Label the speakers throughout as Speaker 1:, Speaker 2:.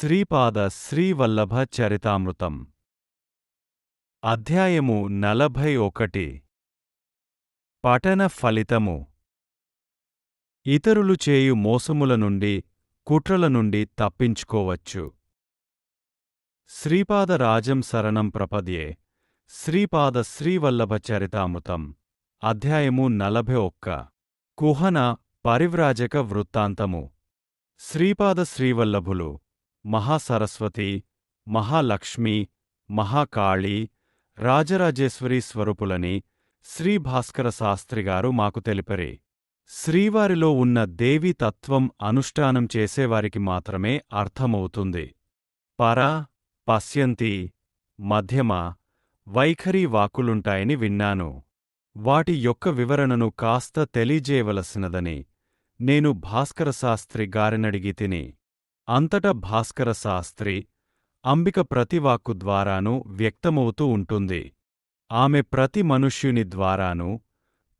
Speaker 1: శ్రీపాద శ్రీవల్లభ చరితామృతం. అధ్యాయము నలభై ఒకటి. పఠన ఫలితము. ఇతరులు చేయు మోసముల నుండి కుట్రల నుండి తప్పించుకోవచ్చు. శ్రీపాద రాజం శరణం ప్రపద్యే. శ్రీపాద శ్రీవల్లభ చరితామృతం. అధ్యాయము నలభై ఒక్క. కుహన పరివ్రాజక వృత్తాంతము. శ్రీపాద శ్రీవల్లభులు. మహాసరస్వతి మహాలక్ష్మి మహాకాళి రాజరాజేశ్వరీ స్వరూపులని శ్రీభాస్కర శాస్త్రిగారు మాకు తెలిపరి. శ్రీవారిలో ఉన్న దేవీ తత్వం అనుష్ఠానం చేసేవారికి మాత్రమే అర్థమవుతుంది. పర పశ్యంతి మధ్యమ వైఖరి వాకులుంటాయని విన్నాను. వాటి యొక్క వివరణను కాస్త తెలియజేయవలసినదని నేను భాస్కరశాస్త్రి గారినడిగి తిని అంతటా భాస్కర శాస్త్రి అంబిక ప్రతివాక్కు ద్వారానూ వ్యక్తమవుతూ ఉంటుంది. ఆమె ప్రతి మనుష్యుని ద్వారానూ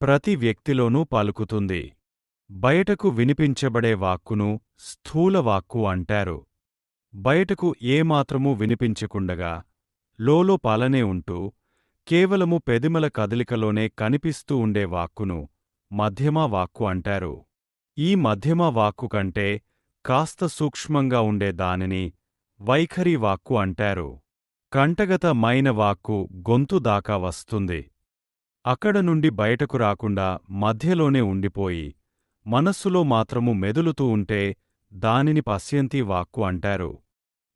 Speaker 1: ప్రతి వ్యక్తిలోనూ పలుకుతుంది. బయటకు వినిపించబడే వాక్కును స్థూలవాక్కు అంటారు. బయటకు ఏమాత్రమూ వినిపించకుండగా లోలో పాలనే ఉంటూ కేవలము పెదిమల కదలికలోనే కనిపిస్తూ ఉండే వాక్కును మధ్యమా వాక్కు అంటారు. ఈ మధ్యమా వాక్కు కంటే కాస్త సూక్ష్మంగా ఉండే దానిని వైఖరి వాక్కు అంటారు. కంటగత మైన వాక్కు గొంతు దాకా వస్తుంది. అక్కడ నుండి బయటకు రాకుండా మధ్యలోనే ఉండిపోయి మనస్సులో మాత్రము మెదులుతూ ఉంటే దానిని పశ్యంతి వాక్కు అంటారు.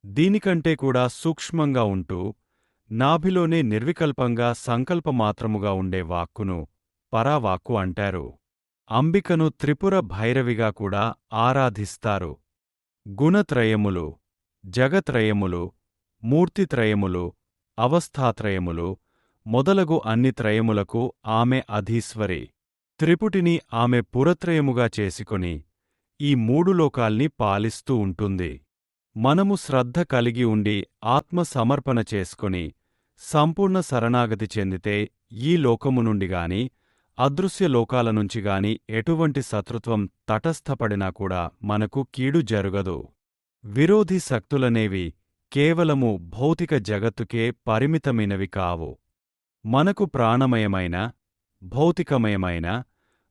Speaker 1: దీనికంటే కూడా సూక్ష్మంగా ఉంటూ నాభిలోనే నిర్వికల్పంగా సంకల్పమాత్రముగా ఉండే వాక్కును పరావాక్కు అంటారు. అంబికను త్రిపుర భైరవిగా కూడా ఆరాధిస్తారు. గుణత్రయములు జగత్రయములు మూర్తిత్రయములు అవస్థాత్రయములు మొదలగు అన్ని త్రయములకు ఆమె అధీశ్వరి. త్రిపుటిని ఆమె పురత్రయముగా చేసుకుని ఈ మూడు లోకాల్ని పాలిస్తూ ఉంటుంది. మనము శ్రద్ధ కలిగి ఉండి ఆత్మ సమర్పణ చేసుకుని సంపూర్ణ శరణాగతి చెందితే ఈ లోకము నుండిగాని అదృశ్య లోకాల నుంచి గాని ఎటువంటి శత్రుత్వం తటస్థపడినా కూడా మనకు కీడు జరుగదు. విరోధి శక్తులనేవి కేవలము భౌతిక జగత్తుకే పరిమితమైనవి కావు. మనకు ప్రాణమయమైన భౌతికమయమైన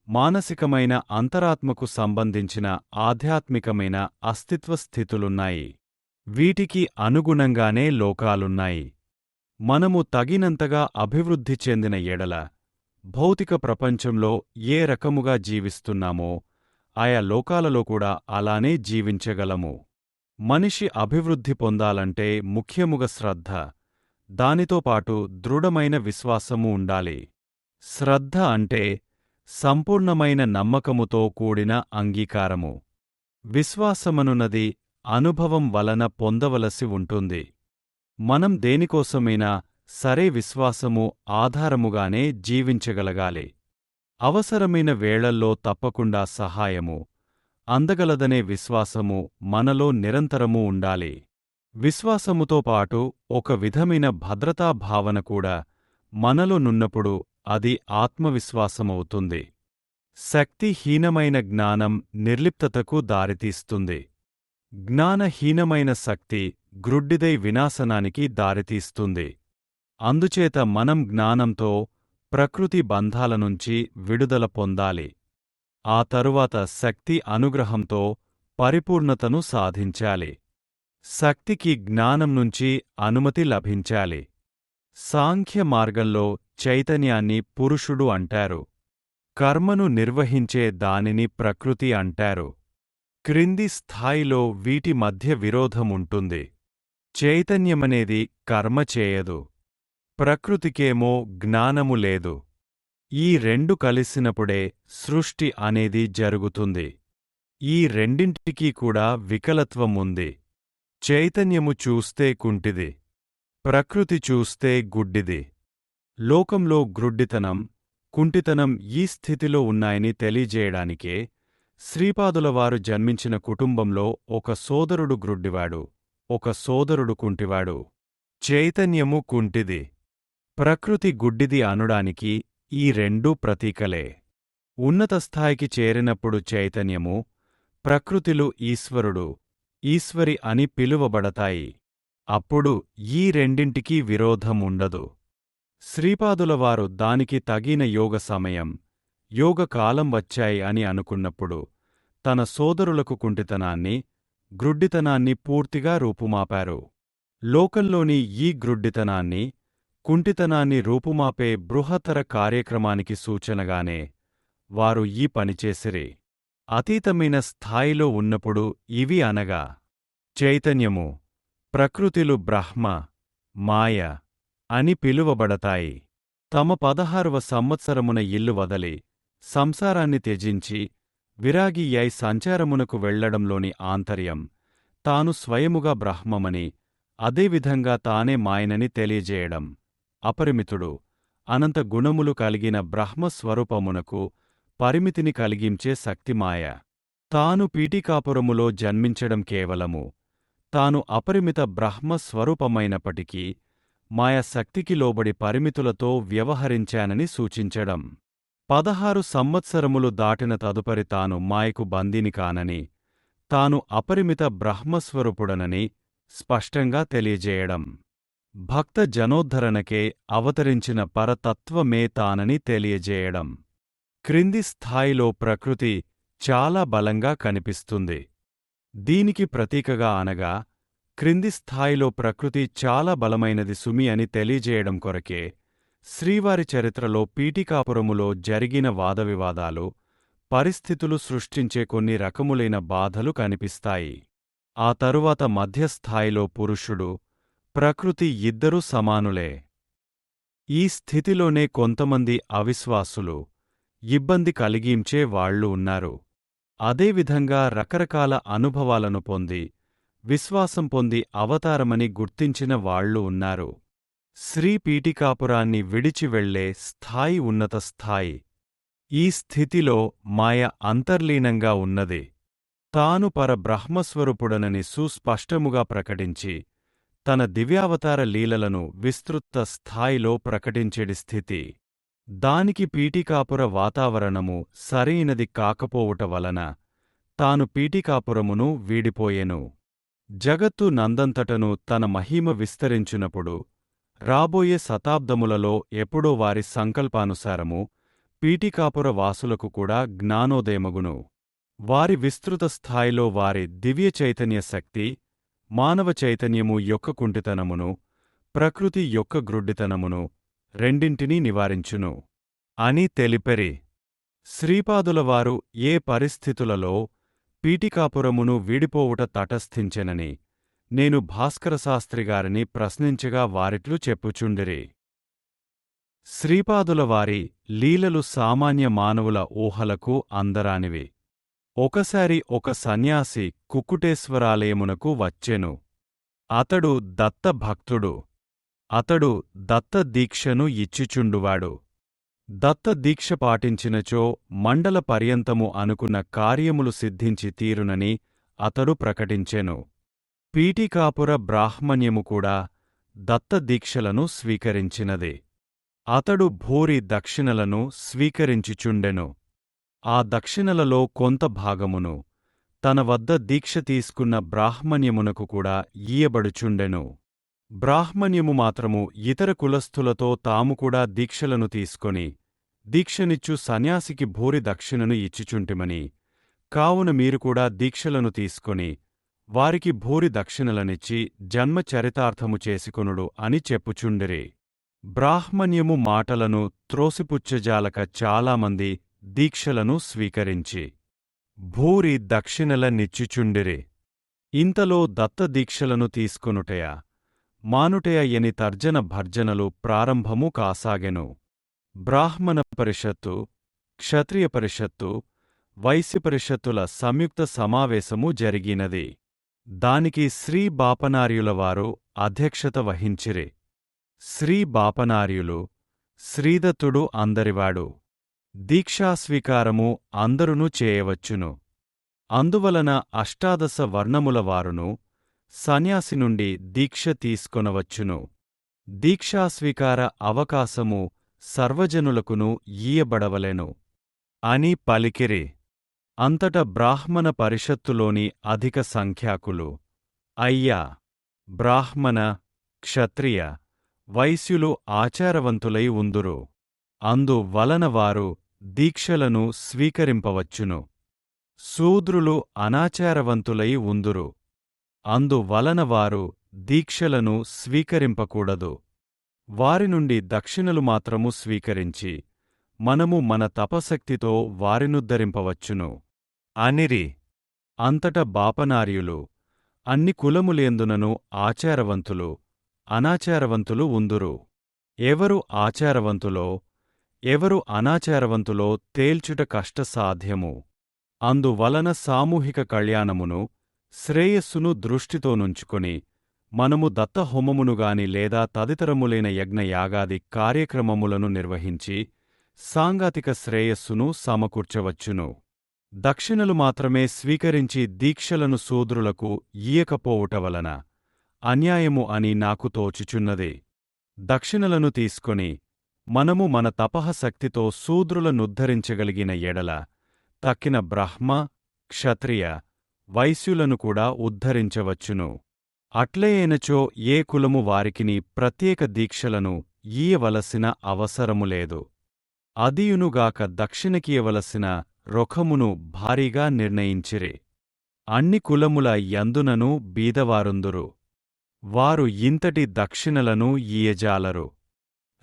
Speaker 1: మానసికమైన అంతరాత్మకు సంబంధించిన ఆధ్యాత్మికమైన అస్తిత్వ స్థితులున్నాయి. వీటికి అనుగుణంగానే లోకాలున్నాయి. మనము తగినంతగా అభివృద్ధి చెందిన ఎడల భౌతిక ప్రపంచంలో ఏ రకముగా జీవిస్తున్నామో ఆయా లోకాలలో కూడా అలానే జీవించగలము. మనిషి అభివృద్ధి పొందాలంటే ముఖ్యముగా శ్రద్ధ దానితో పాటు దృఢమైన విశ్వాసము ఉండాలి. శ్రద్ధ అంటే సంపూర్ణమైన నమ్మకముతో కూడిన అంగీకారము. విశ్వాసమనున్నది అనుభవం వలన పొందవలసి ఉంటుంది. మనం దేనికోసమైనా సరే విశ్వాసము ఆధారముగానే జీవించగలగాలి. అవసరమైన వేళల్లో తప్పకుండా సహాయము అందగలదనే విశ్వాసము మనలో నిరంతరమూ ఉండాలి. విశ్వాసముతో పాటు ఒక విధమైన భద్రతా భావన కూడా మనలో నున్నప్పుడు అది ఆత్మవిశ్వాసమవుతుంది. శక్తిహీనమైన జ్ఞానం నిర్లిప్తతకు దారితీస్తుంది. జ్ఞానహీనమైన శక్తి గ్రుడ్డిదై వినాశనానికి దారితీస్తుంది. అందుచేత మనం జ్ఞానంతో ప్రకృతి బంధాల నుంచి విడుదల పొందాలి. ఆ తరువాత శక్తి అనుగ్రహంతో పరిపూర్ణతను సాధించాలి. శక్తికి జ్ఞానం నుంచి అనుమతి లభించాలి. సాంఖ్య మార్గంలో చైతన్యాన్ని పురుషుడు అంటారు. కర్మను నిర్వహించే దానిని ప్రకృతి అంటారు. క్రింది స్థాయిలో వీటి మధ్య విరోధముంటుంది. చైతన్యమనేది కర్మ చేయదు. ప్రకృతికేమో జ్ఞానము లేదు. ఈ రెండు కలిసినప్పుడే సృష్టి అనేది జరుగుతుంది. ఈ రెండింటికీ కూడా వికలత్వం ఉంది. చైతన్యము చూస్తే కుంటిది. ప్రకృతి చూస్తే గుడ్డిది. లోకంలో గ్రుడ్డితనం కుంటితనం ఈ స్థితిలో ఉన్నాయని తెలియజేయడానికే శ్రీపాదులవారు జన్మించిన కుటుంబంలో ఒక సోదరుడు గ్రుడ్డివాడు ఒక సోదరుడు కుంటివాడు. చైతన్యము కుంటిది. ప్రకృతి గుడ్డిది అనుడానికి ఈ రెండూ ప్రతీకలే. ఉన్నత స్థాయికి చేరినప్పుడు చైతన్యము ప్రకృతిలు ఈశ్వరుడు ఈశ్వరి అని పిలువబడతాయి. అప్పుడు ఈ రెండింటికీ విరోధముండదు. శ్రీపాదులవారు దానికి తగిన యోగ సమయం యోగ కాలం వచ్చాయి అని అనుకున్నప్పుడు తన సోదరులకు కుంటితనాన్ని గ్రుడ్డితనాన్ని పూర్తిగా రూపుమాపారు. లోకంలోని ఈ గ్రుడ్డితనాన్ని కుంటితనాన్ని రూపుమాపే బృహత్తర కార్యక్రమానికి సూచనగానే వారు ఈ పనిచేసిరి అతీతమైన స్థాయిలో ఉన్నప్పుడు ఇవి అనగా చైతన్యము ప్రకృతిలు బ్రహ్మ మాయ అని పిలువబడతాయి. తమ పదహారవ సంవత్సరమున ఇల్లు వదలి సంసారాన్ని త్యజించి విరాగియ్యై సంచారమునకు వెళ్ళడంలోని ఆంతర్యం తాను స్వయముగా బ్రహ్మమని అదేవిధంగా తానే మాయనని తెలియజేయడం. అపరిమితుడు అనంత గుణములు కలిగిన బ్రహ్మస్వరూపమునకు పరిమితిని కలిగించే శక్తిమాయ. తాను పీఠికాపురములో జన్మించడం కేవలము తాను అపరిమిత బ్రహ్మస్వరూపమైనప్పటికీ మాయ శక్తికి లోబడి పరిమితులతో వ్యవహరించానని సూచించడం. పదహారు సంవత్సరములు దాటిన తదుపరి తాను మాయకు బందీని కానని తాను అపరిమిత బ్రహ్మస్వరూపుడనని స్పష్టంగా తెలియజేయడం. భక్త జనోద్ధరణకే అవతరించిన పరతత్వమే తానని తెలియజేయడం. క్రింది స్థాయిలో ప్రకృతి చాలా బలంగా కనిపిస్తుంది. దీనికి ప్రతీకగా అనగా క్రింది స్థాయిలో ప్రకృతి చాలా బలమైనది సుమి అని తెలియజేయడం కొరకే శ్రీవారి చరిత్రలో పీఠికాపురములో జరిగిన వాదవివాదాలు పరిస్థితులు సృష్టించే కొన్ని రకములైన బాధలు కనిపిస్తాయి. ఆ తరువాత మధ్యస్థాయిలో పురుషుడు ప్రకృతి ఇద్దరూ సమానులే. ఈ స్థితిలోనే కొంతమంది అవిశ్వాసులు ఇబ్బంది కలిగించే వాళ్ళు ఉన్నారు. అదేవిధంగా రకరకాల అనుభవాలను పొంది విశ్వాసం పొంది అవతారమని గుర్తించిన వాళ్ళు ఉన్నారు. శ్రీ పీఠికాపురాన్ని విడిచి వెళ్ళే స్థాయి ఉన్నత స్థాయి. ఈ స్థితిలో మాయ అంతర్లీనంగా ఉన్నది. తాను పరబ్రహ్మస్వరూపుడనని సుస్పష్టముగా ప్రకటించి తన దివ్యావతార లీలలను విస్తృత స్థాయిలో ప్రకటించేడి స్థితి. దానికి పీఠికాపుర వాతావరణము సరైనది కాకపోవుట వలన తాను పీఠికాపురమును వీడిపోయెను. జగత్తు నందంతటను తన మహిమ విస్తరించినప్పుడు రాబోయే శతాబ్దములలో ఎప్పుడో వారి సంకల్పానుసారము పీఠికాపుర వాసులకు కూడా జ్ఞానోదయమగును. వారి విస్తృత స్థాయిలో వారి దివ్య చైతన్య శక్తి మానవ చైతన్యము యొక్క కుంటితనమును ప్రకృతి యొక్క గ్రుడ్డితనమును రెండింటినీ నివారించును. అని తెలిపెరి. శ్రీపాదులవారు ఏ పరిస్థితులలో పీటికాపురమును వీడిపోవుట తటస్థించెనని నేను భాస్కరశాస్త్రిగారిని ప్రశ్నించగా వారిట్లు చెప్పుచుండిరి. శ్రీపాదులవారి లీలలు సామాన్య మానవుల ఊహలకు అందరానివి. ఒకసారి ఒక సన్యాసి కుక్కుటేశ్వరాలయమునకు వచ్చెను. అతడు దత్తభక్తుడు. అతడు దత్తదీక్షను ఇచ్చిచుండువాడు. దత్తదీక్ష పాటించినచో మండల పర్యంతము అనుకున్న కార్యములు సిద్ధించి తీరునని అతడు ప్రకటించెను. పీటికాపుర బ్రాహ్మణ్యము కూడా దత్తదీక్షలను స్వీకరించినది. అతడు భూరి దక్షిణలను స్వీకరించుచుండెను. ఆ దక్షిణలలో కొంత భాగమును తన వద్ద దీక్ష తీసుకున్న బ్రాహ్మణ్యమునకు కూడా ఈయబడుచుండెను. బ్రాహ్మణ్యము మాత్రము ఇతర కులస్థులతో తాము కూడా దీక్షలను తీసుకొని దీక్షనిచ్చు సన్యాసికి భూరి దక్షిణను ఇచ్చిచుంటిమని కావున మీరు కూడా దీక్షలను తీసుకొని వారికి భూరి దక్షిణలనిచ్చి జన్మ చరితార్థము చేసుకొనుడు అని చెప్పుచుండిరి. బ్రాహ్మణ్యము మాటలను త్రోసిపుచ్చజాలక చాలామంది దీక్షలను స్వీకరించి భూరి దక్షిణల నిచ్చిచుండిరి. ఇంతలో దత్తదీక్షలను తీసుకొనుటయా మానుటయ ఎని తర్జన భర్జనలు ప్రారంభము కాసాగెను. బ్రాహ్మణ పరిషత్తు క్షత్రియ పరిషత్తు వైశ్య పరిషత్తుల సంయుక్త సమావేశము జరిగినది. దానికి శ్రీ బాపనార్యులవారు అధ్యక్షత వహించిరి. శ్రీ బాపనార్యులు శ్రీదత్తుడు అందరివాడు. దీక్షాస్వీకారము అందరునూ చేయవచ్చును. అందువలన అష్టాదశ వర్ణములవారును సన్యాసి నుండి దీక్ష తీసుకొనవచ్చును. దీక్షాస్వీకార అవకాశము సర్వజనులకును ఈయబడవలెను. అని పలికిరి. అంతట బ్రాహ్మణ పరిషత్తులోని అధిక సంఖ్యాకులు అయ్యా బ్రాహ్మణ క్షత్రియ వైశ్యులు ఆచారవంతులై ఉందురు. అందు వలన వారు దీక్షలను స్వీకరింపవచ్చును. శూద్రులు అనాచారవంతులై ఉందురు. అందువలన వారు దీక్షలను స్వీకరింపకూడదు. వారి నుండి దక్షిణలు మాత్రము స్వీకరించి మనము మన తపశక్తితో వారినుద్ధరింపవచ్చును. అనిరి అంతట బాపనార్యులు అన్ని కులములేందునను ఆచారవంతులు అనాచారవంతులు ఉందురు. ఎవరు ఆచారవంతులో ఎవరు అనాచారవంతులో తేల్చుట కష్టసాధ్యము అందువలన సామూహిక కళ్యాణమును శ్రేయస్సును దృష్టితోనుంచుకొని మనము దత్తహోమమునుగాని లేదా తదితరములైన యజ్ఞయాగాది కార్యక్రమములను నిర్వహించి సాంగాతిక శ్రేయస్సును సమకూర్చవచ్చును. దక్షిణలు మాత్రమే స్వీకరించి దీక్షలను సూద్రులకు ఈయకపోవుట వలన అన్యాయము అని నాకు తోచుచున్నది. దక్షిణలను తీసుకొని మనము మన తపహశక్తితో శూద్రులనుద్ధరించగలిగిన ఎడల తక్కిన బ్రహ్మ క్షత్రియ వైశ్యులను కూడా ఉద్ధరించవచ్చును. అట్లయేనచో ఏ కులము వారికిని ప్రత్యేక దీక్షలను ఈయవలసిన అవసరము లేదు. అదియునుగాక దక్షిణకియవలసిన రొఖమును భారీగా నిర్ణయించిరి. అన్ని కులముల యందునను బీదవారుందురు. వారు ఇంతటి దక్షిణలను ఈయజాలరు.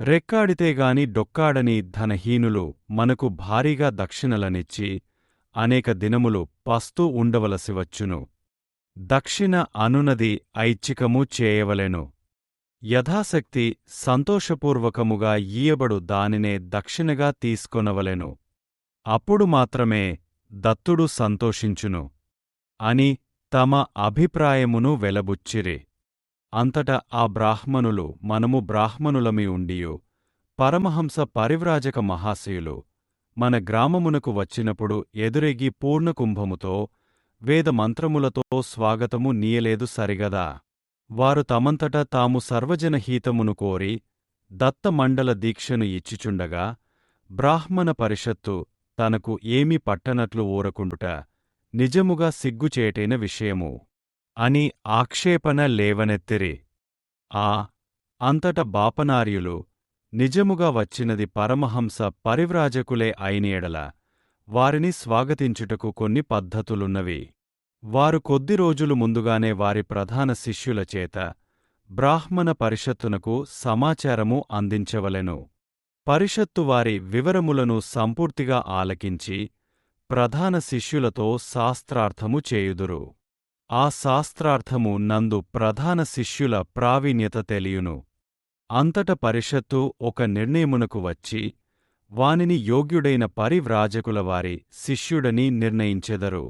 Speaker 1: రెక్కాడితేగాని డొక్కాడని ధనహీనులు మనకు భారీగా దక్షిణలనిచ్చి అనేక దినములు పస్తూ ఉండవలసి వచ్చును దక్షిణ అనునది ఐచ్ఛికము చేయవలెను. యథాశక్తి సంతోషపూర్వకముగా ఈయబడు దానినే దక్షిణగా తీసుకొనవలెను. అప్పుడు మాత్రమే దత్తుడు సంతోషించును. అని తమ అభిప్రాయమును వెలబుచ్చిరి. అంతట ఆ బ్రాహ్మణులు మనము బ్రాహ్మణులమి ఉండియు. పరమహంస పరివ్రాజక మహాశయులు మన గ్రామమునకు వచ్చినప్పుడు ఎదురెగి పూర్ణకుంభముతో వేదమంత్రములతో స్వాగతము నీయలేదు సరిగదా. వారు తమంతట తాము సర్వజనహీతమును కోరి దత్తమండల దీక్షను ఇచ్చిచుండగా బ్రాహ్మణ పరిషత్తు తనకు ఏమీ పట్టనట్లు ఊరకుండుట నిజముగా సిగ్గుచేటైన విషయము. అని ఆక్షేపణ లేవనెత్తిరి. ఆ అంతట బాపనార్యులు నిజముగా వచ్చినది పరమహంస పరివ్రాజకులే అయినేడల వారిని స్వాగతించుటకు కొన్ని పద్ధతులున్నవి. వారు కొద్ది రోజులు ముందుగానే వారి ప్రధాన శిష్యుల చేత బ్రాహ్మణ పరిషత్తునకు సమాచారము అందించవలెను. పరిషత్తు వారి వివరములను సంపూర్తిగా ఆలకించి ప్రధాన శిష్యులతో శాస్త్రార్థము చేయుదురు. ఆ శాస్త్రార్థము నందు ప్రధాన శిష్యుల ప్రావీణ్యత తెలియును. అంతట పరిషత్తు ఒక నిర్ణయమునకు వచ్చి వానిని యోగ్యుడైన పరివ్రాజకుల వారి శిష్యుడని నిర్ణయించెదరు.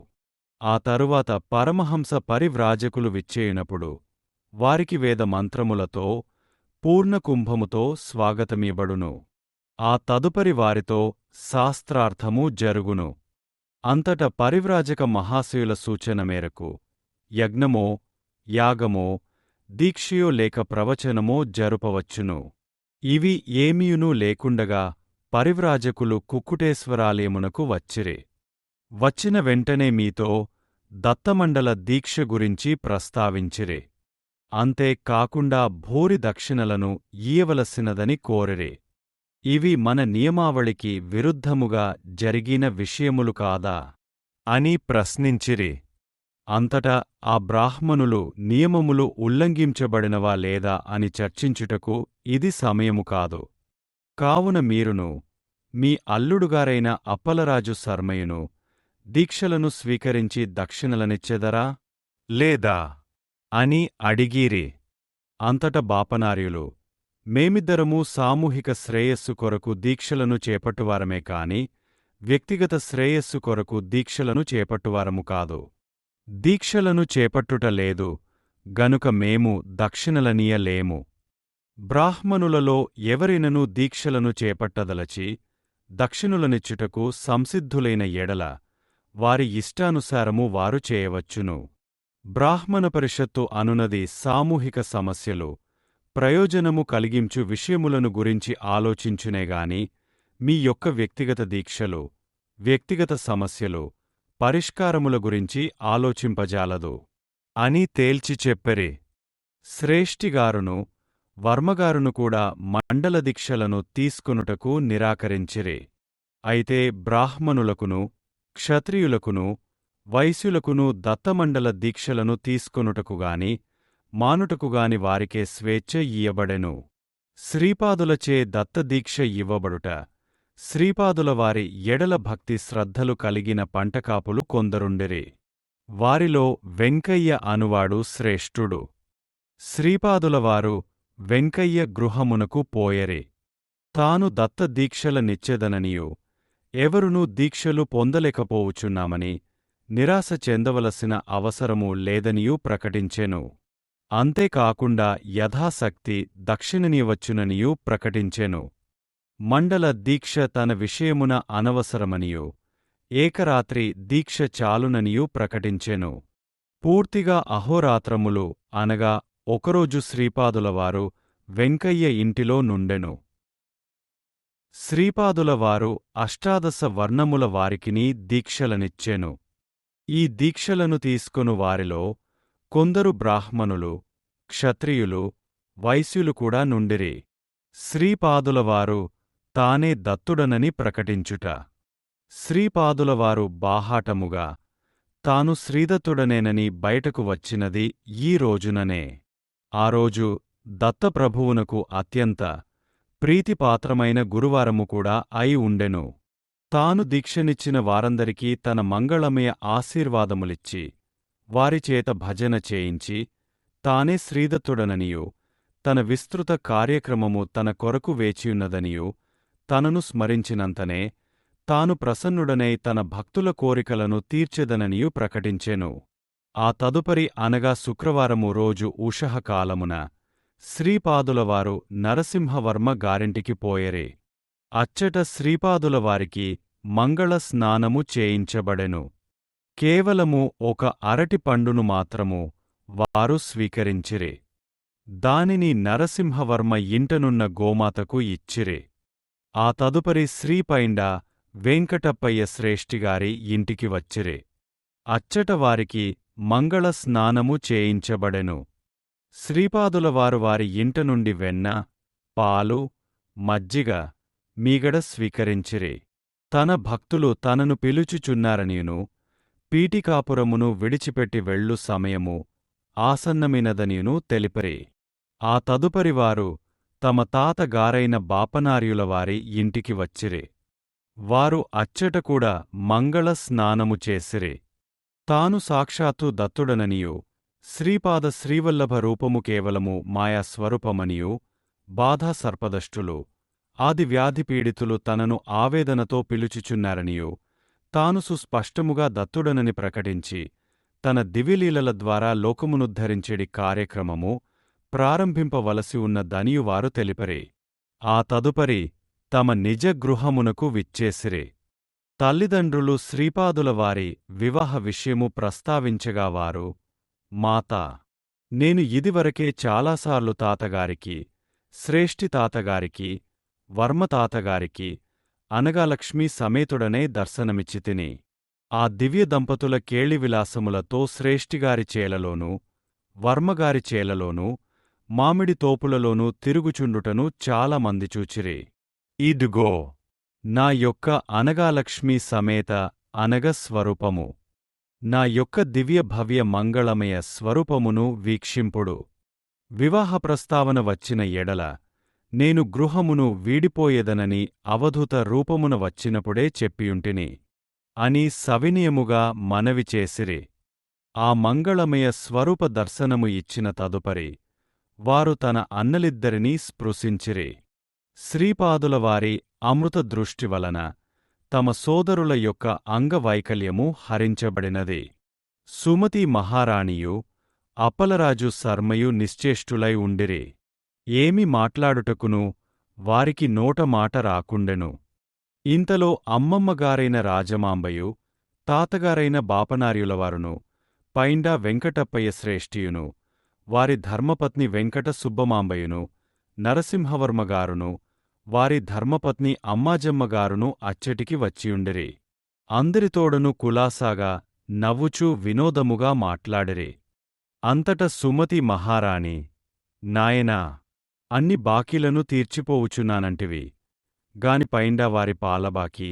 Speaker 1: ఆ తరువాత పరమహంస పరివ్రాజకులు విచ్చేయునప్పుడు వారికి వేద మంత్రములతో పూర్ణకుంభముతో స్వాగతమిబడును ఆ తదుపరి వారితో శాస్త్రార్థము జరుగును. అంతట పరివ్రాజక మహాశయుల సూచన మేరకు యజ్ఞమో యాగమో దీక్షయో లేక ప్రవచనమో జరుపవచ్చును. ఇవి ఏమీయునూ లేకుండగా పరివ్రాజకులు కుక్కుటేశ్వరాలయమునకు వచ్చిరి. వచ్చిన వెంటనే మీతో దత్తమండల దీక్ష గురించి ప్రస్తావించిరి. అంతే కాకుండా భూరి దక్షిణలను ఈయవలసినదని కోరిరి. ఇవి మన నియమావళికి విరుద్ధముగా జరిగిన విషయములు కాదా? అని ప్రశ్నించిరి. అంతటా ఆ బ్రాహ్మణులు నియమములు ఉల్లంఘించబడినవా లేదా అని చర్చించుటకు ఇది సమయము కాదు. కావున మీరును మీ అల్లుడుగారైన అప్పలరాజు శర్మయును దీక్షలను స్వీకరించి దక్షిణలనిచ్చెదరా? లేదా? అని అడిగీరి. అంతట బాపనార్యులు మేమిద్దరమూ సామూహిక శ్రేయస్సు కొరకు దీక్షలను చేపట్టువారమే కాని వ్యక్తిగత శ్రేయస్సు కొరకు దీక్షలను చేపట్టువారము కాదు. దీక్షలను చేపట్టుట లేదు గనుక మేము దక్షిణలనీయలేము. బ్రాహ్మణులలో ఎవరినను దీక్షలను చేపట్టదలచి దక్షిణులనిచ్చుటకు సంసిద్ధులైన ఎడల వారి ఇష్టానుసారము వారు చేయవచ్చును. బ్రాహ్మణ పరిషత్తు అనునది సామూహిక సమస్యలు ప్రయోజనము కలిగించు విషయములను గురించి ఆలోచించునేగాని మీ యొక్క వ్యక్తిగత దీక్షలు వ్యక్తిగత సమస్యలు పరిష్కారముల గురించి ఆలోచింపజాలదు. అని తేల్చి చెప్పెరి. శ్రేష్ఠిగారును వర్మగారును కూడా మండల దీక్షలను తీసుకొనుటకు నిరాకరించిరి. అయితే బ్రాహ్మణులకును క్షత్రియులకును వైశ్యులకును దత్తమండల దీక్షలను తీసుకునుటకుగాని మానుటకుగాని వారికే స్వేచ్ఛ ఇయ్యబడెను. శ్రీపాదులచే దత్తదీక్ష ఇవ్వబడుట. శ్రీపాదులవారి ఎడల భక్తి శ్రద్ధలు కలిగిన పంటకాపులు కొందరుండిరి. వారిలో వెంకయ్య అనువాడు శ్రేష్ఠుడు. శ్రీపాదులవారు వెంకయ్య గృహమునకు పోయరి. తాను దత్తదీక్షల నిచ్చెదననియు. ఎవరునూ దీక్షలు పొందలేకపోవుచున్నామని నిరాశ చెందవలసిన అవసరము లేదనియూ ప్రకటించెను. అంతేకాకుండా యథాశక్తి దక్షిణనివచ్చుననియూ ప్రకటించెను. మండల దీక్ష తన విషయమున అనవసరమనియు. ఏకరాత్రి దీక్ష చాలుననియూ ప్రకటించెను. పూర్తిగా అహోరాత్రములు అనగా ఒకరోజు శ్రీపాదులవారు వెంకయ్య ఇంటిలో నుండెను. శ్రీపాదులవారు అష్టాదశ వర్ణముల వారికిని దీక్షలనిచ్చెను. ఈ దీక్షలను తీసుకొను వారిలో కొందరు బ్రాహ్మణులు క్షత్రియులు వైశ్యులు కూడా నుండిరి. శ్రీపాదులవారు తానే దత్తుడనని ప్రకటించుట. శ్రీపాదులవారు బాహాటముగా తాను శ్రీదత్తుడనేనని బయటకు వచ్చినది ఈ రోజుననే. ఆ రోజు దత్తప్రభువునకు అత్యంత ప్రీతిపాత్రమైన గురువారము కూడా అయి ఉండెను. తాను దీక్షనిచ్చిన వారందరికీ తన మంగళమయ ఆశీర్వాదములిచ్చి వారిచేత భజన చేయించి తానే శ్రీదత్తుడననియు తన విస్తృత కార్యక్రమము తన కొరకు వేచియున్నదనియూ తనను స్మరించినంతనే తాను ప్రసన్నుడనై తన భక్తుల కోరికలను తీర్చెదననియు ప్రకటించెను. ఆ తదుపరి అనగా శుక్రవారము రోజు ఉషఃకాలమున శ్రీపాదులవారు నరసింహవర్మ గారింటికి పోయరే. అచ్చట శ్రీపాదులవారికి మంగళ స్నానము చేయించబడెను. కేవలము ఒక అరటి పండును మాత్రము వారు స్వీకరించిరే. దానిని నరసింహవర్మ ఇంటనున్న గోమాతకు ఇచ్చిరే. ఆ తదుపరి శ్రీపైండ వెంకటప్పయ్య శ్రేష్ఠిగారి ఇంటికి వచ్చిరే. అచ్చటవారికి మంగళ స్నానము చేయించబడెను. శ్రీపాదులవారు వారి ఇంట నుండి వెన్న పాలు మజ్జిగ మీగడ స్వీకరించిరే. తన భక్తులు తనను పిలుచుచున్నారనియును పీటికాపురమును విడిచిపెట్టి వెళ్ళు సమయము ఆసన్నమినదనియును తెలిపరే. ఆ తదుపరివారు తమ తాతగారైన బాపనార్యులవారి ఇంటికి వచ్చిరే. వారు అచ్చట కూడా మంగళ స్నానము చేసిరే. తాను సాక్షాత్తు దత్తుడననియు శ్రీపాద శ్రీవల్లభ రూపము కేవలము మాయా బాధాసర్పదష్టులు బాధా ఆది వ్యాధిపీడితులు తనను ఆవేదనతో పిలుచుచున్నారనియు తాను సుస్పష్టముగా దత్తుడనని ప్రకటించి తన దివిలీలల ద్వారా లోకమునుద్ధరించేడి కార్యక్రమము ప్రారంభింపవలసి ఉన్న దనియువారు తెలిపరే. ఆ తదుపరి తమ నిజ గృహమునకు విచ్చేసిరే. తల్లిదండ్రులు శ్రీపాదుల వారి వివాహ విషయము ప్రస్తావించగా వారు మాతా నేను ఇదివరకే చాలాసార్లు తాతగారికి శ్రేష్ఠి తాతగారికి వర్మ తాతగారికి అనగా లక్ష్మీ సమేతుడనే దర్శనమిచ్చితిని ఆ దివ్య దంపతుల కేళివిలాసములతో శ్రేష్ఠిగారి చేలలోనూ వర్మగారి చేలలోనూ మామిడి తోపులలోనూ తిరుగుచుండుటను చాలామంది చూచిరి. ఇదుగో నా యొక్క అనగాలక్ష్మీ సమేత అనగ స్వరూపము. నా యొక్క దివ్య భవ్య మంగళమయ స్వరూపమును వీక్షింపుడు. వివాహ ప్రస్తావన వచ్చిన ఎడల నేను గృహమును వీడిపోయేదనని అవధూత రూపమున వచ్చినప్పుడే చెప్పియుంటిని. అని సవినయముగా మనవి చేసిరి. ఆ మంగళమయ స్వరూప దర్శనము ఇచ్చిన తదుపరి వారు తన అన్నలిద్దరినీ స్పృశించిరే. శ్రీపాదులవారి అమృత దృష్టి వలన తమ సోదరుల యొక్క అంగవైకల్యము హరించబడినది. సుమతి మహారాణియు అప్పలరాజు శర్మయు నిశ్చేష్టులై ఉండిరే. ఏమి మాట్లాడుటకును? వారికి నోట మాట రాకుండెను. ఇంతలో అమ్మమ్మగారైన రాజమాంబయు తాతగారైన బాపనార్యులవారును పైండా వెంకటప్పయ్య శ్రేష్ఠియును వారి ధర్మపత్ని వెంకట సుబ్బమాంబయును నరసింహవర్మగారును వారి ధర్మపత్ని అమ్మాజమ్మగారును అచ్చటికి వచ్చియుండిరి. అందరితోడను కులాసాగా నవ్వుచూ వినోదముగా మాట్లాడిరి. అంతట సుమతి మహారాణి నాయనా అన్ని బాకీలను తీర్చిపోవుచున్నానంటివి. గాని పైండా వారి పాలబాకీ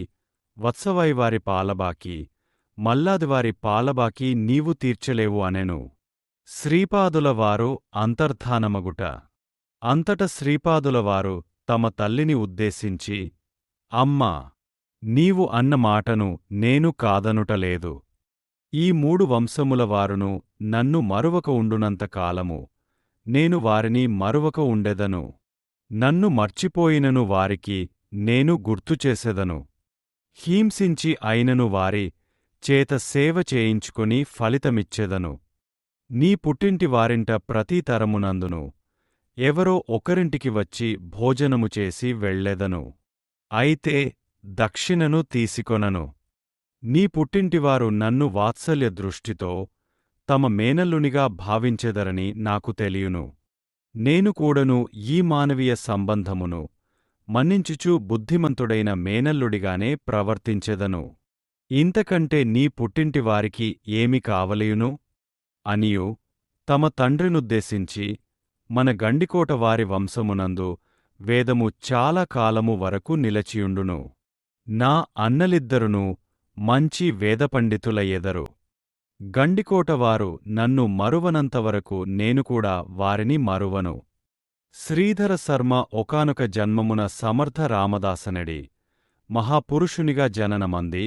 Speaker 1: వత్సవాయి వారి పాలబాకీ మల్లాదివారి పాలబాకీ నీవు తీర్చలేవు అనెను. శ్రీపాదులవారు అంతర్ధానమగుట. అంతట శ్రీపాదులవారు తమ తల్లిని ఉద్దేశించి అమ్మా నీవు అన్న మాటను నేను కాదనుటలేదు ఈ మూడు వంశముల వారును నన్ను మరువక ఉండునంత కాలము. నేను వారిని మరువక ఉండెదను. నన్ను మర్చిపోయినను వారికి నేను గుర్తుచేసెదను హింసించి అయినను వారి చేత సేవ చేయించుకుని ఫలితమిచ్చెదను. నీ పుట్టింటి వారింట ప్రతి తరమునందును. ఎవరో ఒకరింటికి వచ్చి భోజనము చేసి వెళ్ళెదను అయితే దక్షిణను తీసికొనను. నీ పుట్టింటివారు నన్ను వాత్సల్య దృష్టితో తమ మేనల్లునిగా భావించెదరని నాకు తెలియును. నేను కూడను ఈ మానవీయ సంబంధమును మన్నించుచూ బుద్ధిమంతుడైన మేనల్లుడిగానే ప్రవర్తించెదను. ఇంతకంటే నీ పుట్టింటివారికి ఏమి కావలియును? అనియు తమ తండ్రినుద్దేశించి మన గండికోట వారి వంశమునందు వేదము చాలా కాలము వరకు నిలచియుండును. నా అన్నలిద్దరును మంచి వేదపండితులయ్యెదరు గండికోటవారు నన్ను మరువనంతవరకు నేను కూడా వారిని మరువను. శ్రీధర శర్మ ఒకానొక జన్మమున సమర్థ రామదాసనడి. మహాపురుషునిగా జననమంది.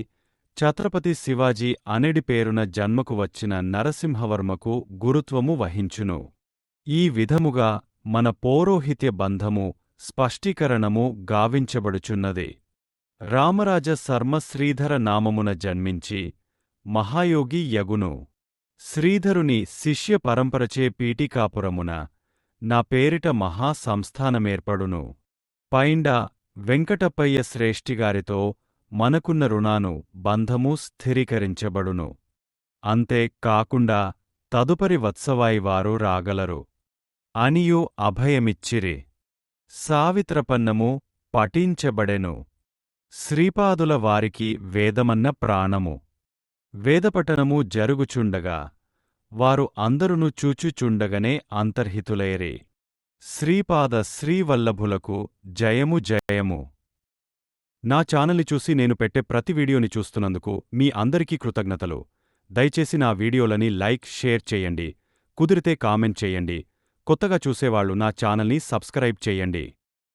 Speaker 1: ఛత్రపతి శివాజీ అనెడి పేరున జన్మకు వచ్చిన నరసింహవర్మకు గురుత్వము వహించును. ఈ విధముగా మన పౌరోహిత్య బంధము స్పష్టీకరణము గావించబడుచున్నది. రామరాజ శర్మ శ్రీధర నామమున జన్మించి మహాయోగి యగును. శ్రీధరుని శిష్య పరంపరచే పీఠికాపురమున నా పేరిట మహా సంస్థానమేర్పడును. పైండ వెంకటప్పయ్య శ్రేష్ఠిగారితో మనకున్న రుణాను బంధము స్థిరీకరించబడును. అంతే కాకుండా తదుపరి వత్సవాయివారు రాగలరు. అనియు అభయమిచ్చిరి. సావిత్రపన్నము పఠించబడెను. శ్రీపాదుల వారికి వేదమన్న ప్రాణము. వేదపఠనము జరుగుచుండగా వారు అందరును చూచుచుండగనే అంతర్హితులైరి. శ్రీపాద శ్రీవల్లభులకు జయము జయము. నా ఛానల్ని చూసి నేను పెట్టే ప్రతి వీడియోని చూస్తున్నందుకు మీ అందరికీ కృతజ్ఞతలు. దయచేసి నా వీడియోలని లైక్ షేర్ చేయండి. కుదిరితే కామెంట్ చేయండి. కొత్తగా చూసేవాళ్ళు నా ఛానల్ని సబ్స్క్రైబ్ చేయండి.